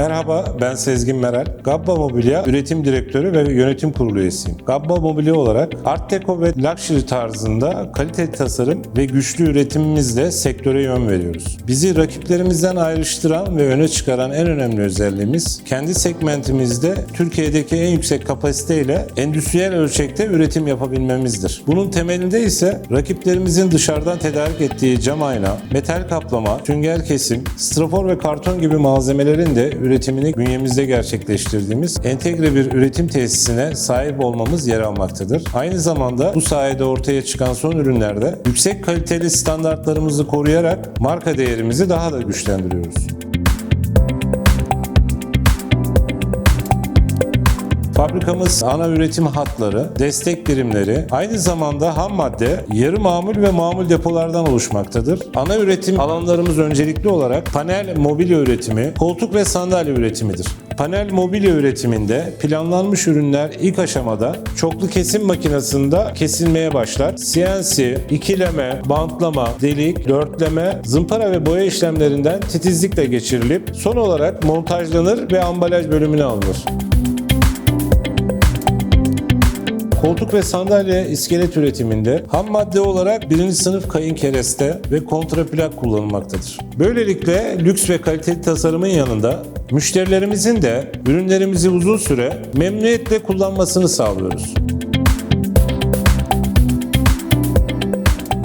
Merhaba, ben Sezgin Meral. Gabba Mobilya Üretim Direktörü ve Yönetim Kurulu üyesiyim. Gabba Mobilya olarak Art Deco ve Luxury tarzında kalite tasarım ve güçlü üretimimizle sektöre yön veriyoruz. Bizi rakiplerimizden ayrıştıran ve öne çıkaran en önemli özelliğimiz kendi segmentimizde Türkiye'deki en yüksek kapasiteyle endüstriyel ölçekte üretim yapabilmemizdir. Bunun temelinde ise rakiplerimizin dışarıdan tedarik ettiği cam ayna, metal kaplama, sünger kesim, strafor ve karton gibi malzemelerin de üretimini bünyemizde gerçekleştirdiğimiz entegre bir üretim tesisine sahip olmamız yer almaktadır. Aynı zamanda bu sayede ortaya çıkan son ürünlerde yüksek kaliteli standartlarımızı koruyarak marka değerimizi daha da güçlendiriyoruz. Fabrikamız ana üretim hatları, destek birimleri, aynı zamanda ham madde, yarı mamul ve mamul depolardan oluşmaktadır. Ana üretim alanlarımız öncelikli olarak panel mobilya üretimi, koltuk ve sandalye üretimidir. Panel mobilya üretiminde planlanmış ürünler ilk aşamada çoklu kesim makinesinde kesilmeye başlar. CNC, ikileme, bantlama, delik, dörtleme, zımpara ve boya işlemlerinden titizlikle geçirilip son olarak montajlanır ve ambalaj bölümüne alınır. Koltuk ve sandalye iskelet üretiminde ham madde olarak birinci sınıf kayın kereste ve kontraplak kullanılmaktadır. Böylelikle lüks ve kaliteli tasarımın yanında müşterilerimizin de ürünlerimizi uzun süre memnuniyetle kullanmasını sağlıyoruz.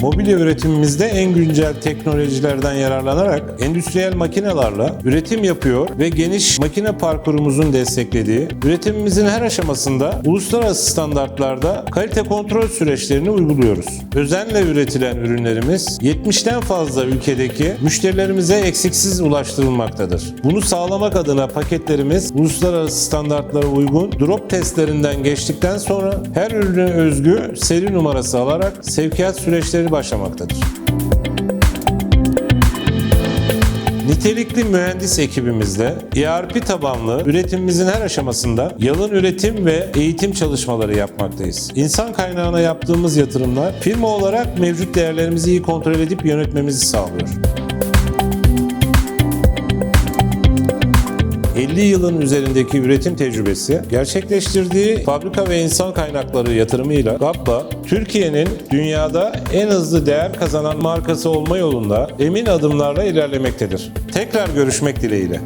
Mobilya üretimimizde en güncel teknolojilerden yararlanarak endüstriyel makinelerle üretim yapıyor ve geniş makine parkurumuzun desteklediği üretimimizin her aşamasında uluslararası standartlarda kalite kontrol süreçlerini uyguluyoruz. Özenle üretilen ürünlerimiz 70'ten fazla ülkedeki müşterilerimize eksiksiz ulaştırılmaktadır. Bunu sağlamak adına paketlerimiz uluslararası standartlara uygun drop testlerinden geçtikten sonra her ürüne özgü seri numarası alarak sevkiyat süreçleri başlamaktadır. Nitelikli mühendis ekibimizle ERP tabanlı üretimimizin her aşamasında yalın üretim ve eğitim çalışmaları yapmaktayız. İnsan kaynağına yaptığımız yatırımlar firma olarak mevcut değerlerimizi iyi kontrol edip yönetmemizi sağlıyor. 50 yılın üzerindeki üretim tecrübesi, gerçekleştirdiği fabrika ve insan kaynakları yatırımıyla Gabba, Türkiye'nin dünyada en hızlı değer kazanan markası olma yolunda emin adımlarla ilerlemektedir. Tekrar görüşmek dileğiyle.